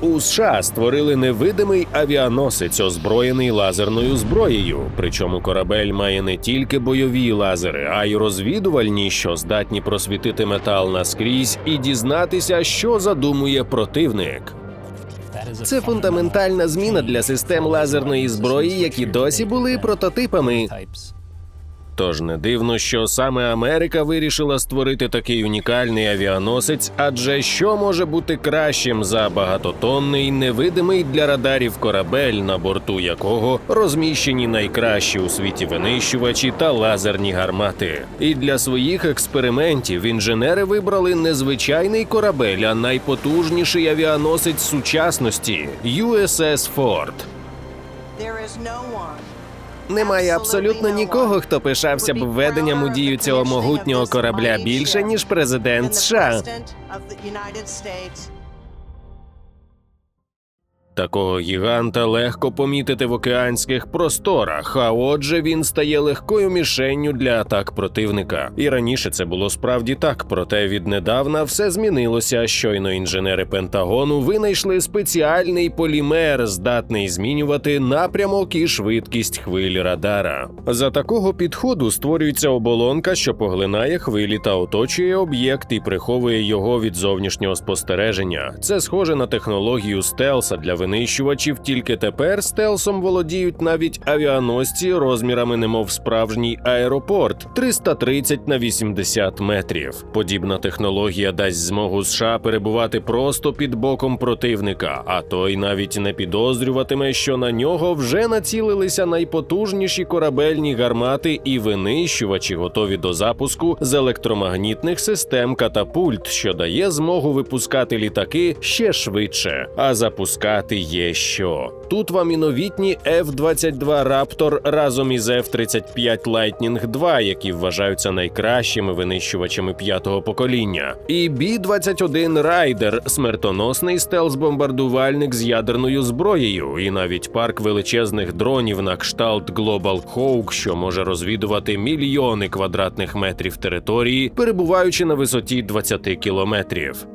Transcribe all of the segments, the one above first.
У США створили невидимий авіаносець, озброєний лазерною зброєю. Причому корабель має не тільки бойові лазери, а й розвідувальні, що здатні просвітити метал наскрізь і дізнатися, що задумує противник. Це фундаментальна зміна для систем лазерної зброї, які досі були прототипами. Тож не дивно, що саме Америка вирішила створити такий унікальний авіаносець, адже що може бути кращим за багатотонний невидимий для радарів корабель, на борту якого розміщені найкращі у світі винищувачі та лазерні гармати. І для своїх експериментів інженери вибрали не звичайний корабель, а найпотужніший авіаносець сучасності USS Ford. There is no one. Немає абсолютно нікого, хто пишався б введенням у дію цього могутнього корабля більше ніж президент США. Такого гіганта легко помітити в океанських просторах, а отже, він стає легкою мішенню для атак противника. І раніше це було справді так, проте віднедавна все змінилося. Щойно інженери Пентагону винайшли спеціальний полімер, здатний змінювати напрямок і швидкість хвиль радара. За такого підходу створюється оболонка, що поглинає хвилі та оточує об'єкт і приховує його від зовнішнього спостереження. Це схоже на технологію стелса для винищувачів. Тільки тепер стелсом володіють навіть авіаносці розмірами, немов справжній аеропорт 330 на 80 метрів. Подібна технологія дасть змогу США перебувати просто під боком противника, а той навіть не підозрюватиме, що на нього вже націлилися найпотужніші корабельні гармати і винищувачі, готові до запуску з електромагнітних систем катапульт, що дає змогу випускати літаки ще швидше, а запускати є що. Тут вам і новітні F-22 Raptor разом із F-35 Lightning 2, які вважаються найкращими винищувачами п'ятого покоління, і B-21 Raider – смертоносний стелс-бомбардувальник з ядерною зброєю, і навіть парк величезних дронів на кшталт Global Hawk, що може розвідувати мільйони квадратних метрів території, перебуваючи на висоті 20 кілометрів.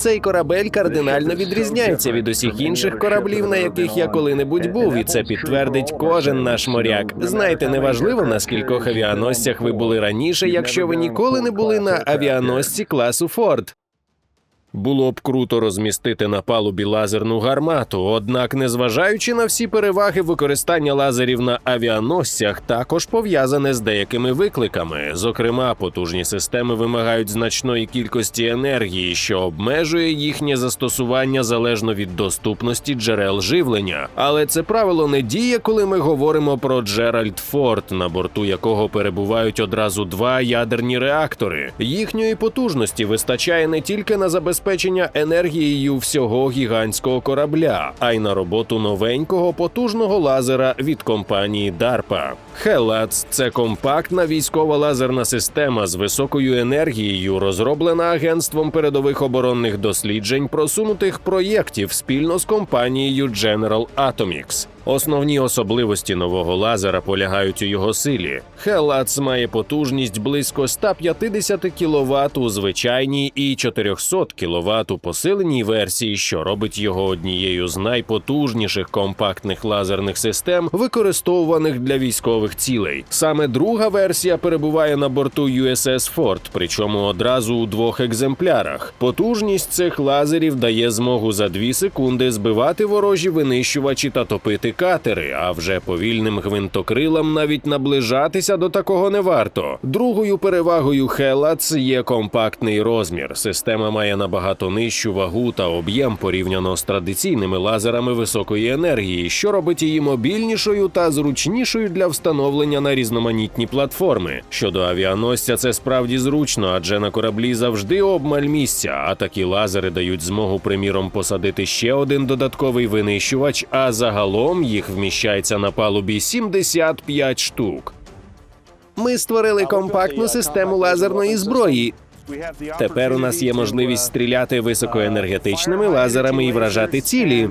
Цей корабель кардинально відрізняється від усіх інших кораблів, на яких я коли-небудь був, і це підтвердить кожен наш моряк. Знаєте, неважливо на скількох авіаносцях ви були раніше, якщо ви ніколи не були на авіаносці класу Форд. Було б круто розмістити на палубі лазерну гармату, однак, незважаючи на всі переваги використання лазерів на авіаносцях, також пов'язане з деякими викликами. Зокрема, потужні системи вимагають значної кількості енергії, що обмежує їхнє застосування залежно від доступності джерел живлення. Але це правило не діє, коли ми говоримо про Джеральд Форд, на борту якого перебувають одразу два ядерні реактори. Їхньої потужності вистачає не тільки на забезпечення енергією всього гігантського корабля, а й на роботу новенького потужного лазера від компанії DARPA. Хелац це компактна військова лазерна система з високою енергією, розроблена агентством передових оборонних досліджень просунутих проєктів спільно з компанією General Atomics. Основні особливості нового лазера полягають у його силі. Хелац має потужність близько 150 кВт у звичайній і 400 кВт у посиленій версії, що робить його однією з найпотужніших компактних лазерних систем, використовуваних для військових цілей. Саме друга версія перебуває на борту USS Ford, причому одразу у двох екземплярах. Потужність цих лазерів дає змогу за 2 секунди збивати ворожі винищувачі та топити катери, а вже повільним гвинтокрилам навіть наближатися до такого не варто. Другою перевагою Хелац є компактний розмір. Система має набагато нижчу вагу та об'єм порівняно з традиційними лазерами високої енергії, що робить її мобільнішою та зручнішою для встановлення на різноманітні платформи. Щодо авіаносця, це справді зручно, адже на кораблі завжди обмаль місця, а такі лазери дають змогу, приміром, посадити ще один додатковий винищувач, а загалом їх вміщається на палубі 75 штук. Ми створили компактну систему лазерної зброї. Тепер у нас є можливість стріляти високоенергетичними лазерами і вражати цілі.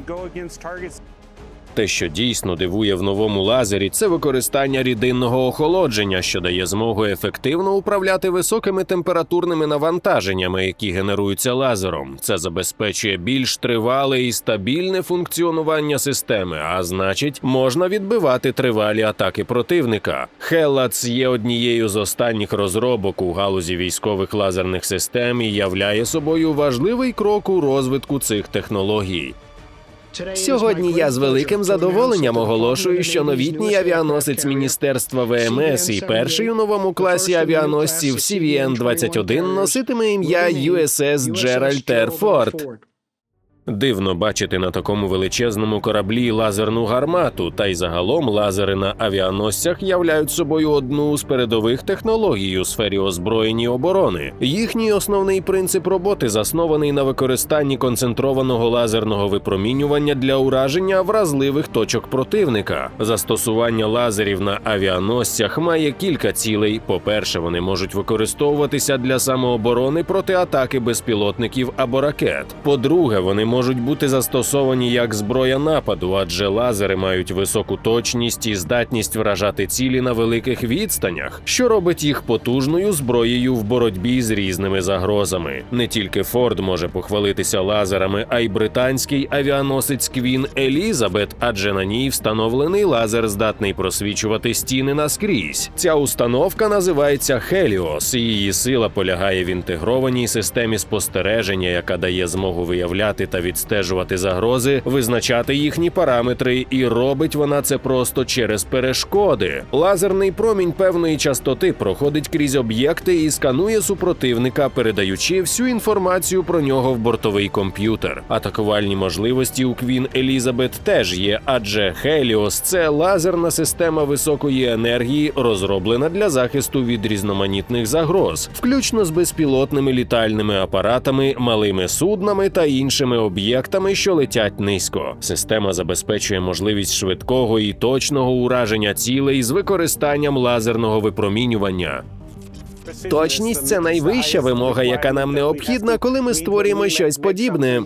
Те, що дійсно дивує в новому лазері, це використання рідинного охолодження, що дає змогу ефективно управляти високими температурними навантаженнями, які генеруються лазером. Це забезпечує більш тривале і стабільне функціонування системи, а значить, можна відбивати тривалі атаки противника. Хеллац є однією з останніх розробок у галузі військових лазерних систем і являє собою важливий крок у розвитку цих технологій. Сьогодні я з великим задоволенням оголошую, що новітній авіаносець Міністерства ВМС і перший у новому класі авіаносців CVN-21 носитиме ім'я USS Gerald Р. Форд. Дивно бачити на такому величезному кораблі лазерну гармату, та й загалом лазери на авіаносцях являють собою одну з передових технологій у сфері озброєння і оборони. Їхній основний принцип роботи заснований на використанні концентрованого лазерного випромінювання для ураження вразливих точок противника. Застосування лазерів на авіаносцях має кілька цілей. По-перше, вони можуть використовуватися для самооборони проти атаки безпілотників або ракет. По-друге, вони можуть бути застосовані як зброя нападу, адже лазери мають високу точність і здатність вражати цілі на великих відстанях, що робить їх потужною зброєю в боротьбі з різними загрозами. Не тільки Форд може похвалитися лазерами, а й британський авіаносець Квін Елізабет, адже на ній встановлений лазер, здатний просвічувати стіни наскрізь. Ця установка називається Хеліос, і її сила полягає в інтегрованій системі спостереження, яка дає змогу виявляти та відстежувати загрози, визначати їхні параметри, і робить вона це просто через перешкоди. Лазерний промінь певної частоти проходить крізь об'єкти і сканує супротивника, передаючи всю інформацію про нього в бортовий комп'ютер. Атакувальні можливості у Квін Елізабет теж є, адже Хеліос це лазерна система високої енергії, розроблена для захисту від різноманітних загроз, включно з безпілотними літальними апаратами, малими суднами та іншими об'єктами, що летять низько. Система забезпечує можливість швидкого і точного ураження цілей з використанням лазерного випромінювання. Точність це найвища вимога, яка нам необхідна, коли ми створюємо щось подібне.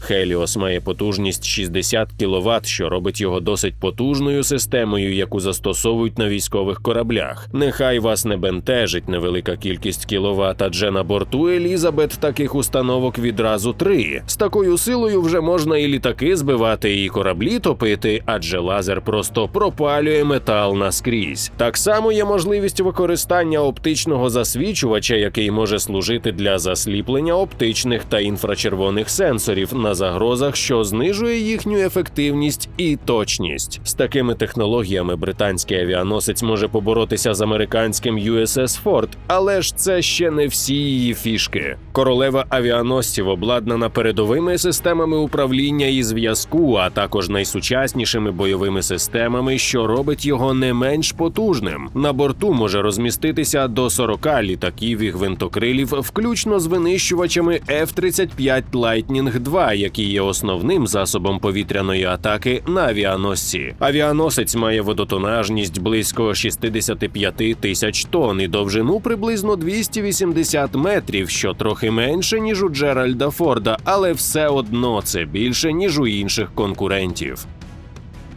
Хеліос має потужність 60 кВт, що робить його досить потужною системою, яку застосовують на військових кораблях. Нехай вас не бентежить невелика кількість кіловат, адже на борту Елізабет таких установок відразу три. З такою силою вже можна і літаки збивати, і кораблі топити, адже лазер просто пропалює метал наскрізь. Так само є можливість використання оптичного засвічувача, який може служити для засліплення оптичних та інфрачервоних сенсорів на загрозах, що знижує їхню ефективність і точність. З такими технологіями британський авіаносець може поборотися з американським USS Ford, але ж це ще не всі її фішки. Королева авіаносців обладнана передовими системами управління і зв'язку, а також найсучаснішими бойовими системами, що робить його не менш потужним. На борту може розміститися до 40 літаків і гвинтокрилів, включно з винищувачами F-35 Lightning 2, які є основним засобом повітряної атаки на авіаносці. Авіаносець має водотонажність близько 65 тисяч тонн і довжину приблизно 280 метрів, що трохи менше ніж у Джеральда Форда, але все одно це більше ніж у інших конкурентів.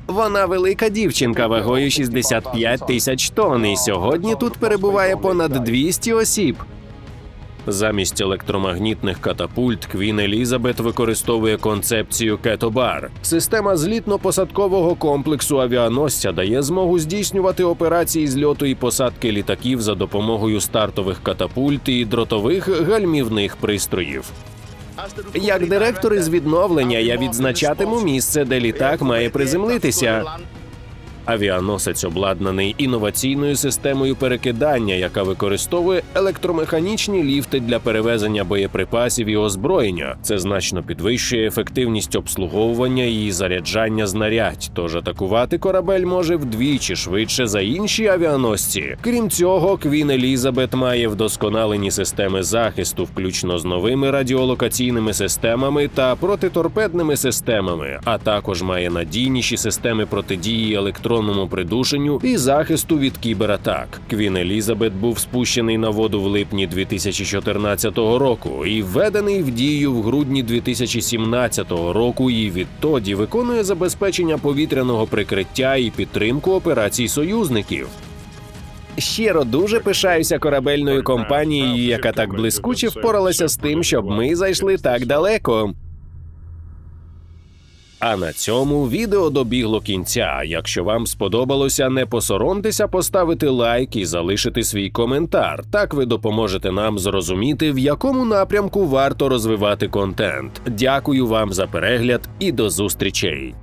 Вона велика дівчинка вагою 65 тисяч тонн, і сьогодні тут перебуває понад 200 осіб. Замість електромагнітних катапульт Квін Елізабет використовує концепцію кетобар. Система злітно-посадкового комплексу авіаносця дає змогу здійснювати операції зльоту і посадки літаків за допомогою стартових катапульт і дротових гальмівних пристроїв. Як директор із відновлення, я відзначатиму місце, де літак має приземлитися. Авіаносець обладнаний інноваційною системою перекидання, яка використовує електромеханічні ліфти для перевезення боєприпасів і озброєння. Це значно підвищує ефективність обслуговування і заряджання знарядь. Тож атакувати корабель може вдвічі швидше за інші авіаносці. Крім цього, Квін Елізабет має вдосконалені системи захисту, включно з новими радіолокаційними системами та протиторпедними системами, а також має надійніші системи протидії електронних електронному придушенню і захисту від кібератак. Квін Елізабет був спущений на воду в липні 2014 року і введений в дію в грудні 2017 року. І відтоді виконує забезпечення повітряного прикриття і підтримку операцій союзників. Щиро дуже пишаюся корабельною компанією, яка так блискуче впоралася з тим, щоб ми зайшли так далеко. А на цьому відео добігло кінця. Якщо вам сподобалося, не посоромтеся поставити лайк і залишити свій коментар. Так ви допоможете нам зрозуміти, в якому напрямку варто розвивати контент. Дякую вам за перегляд і до зустрічей.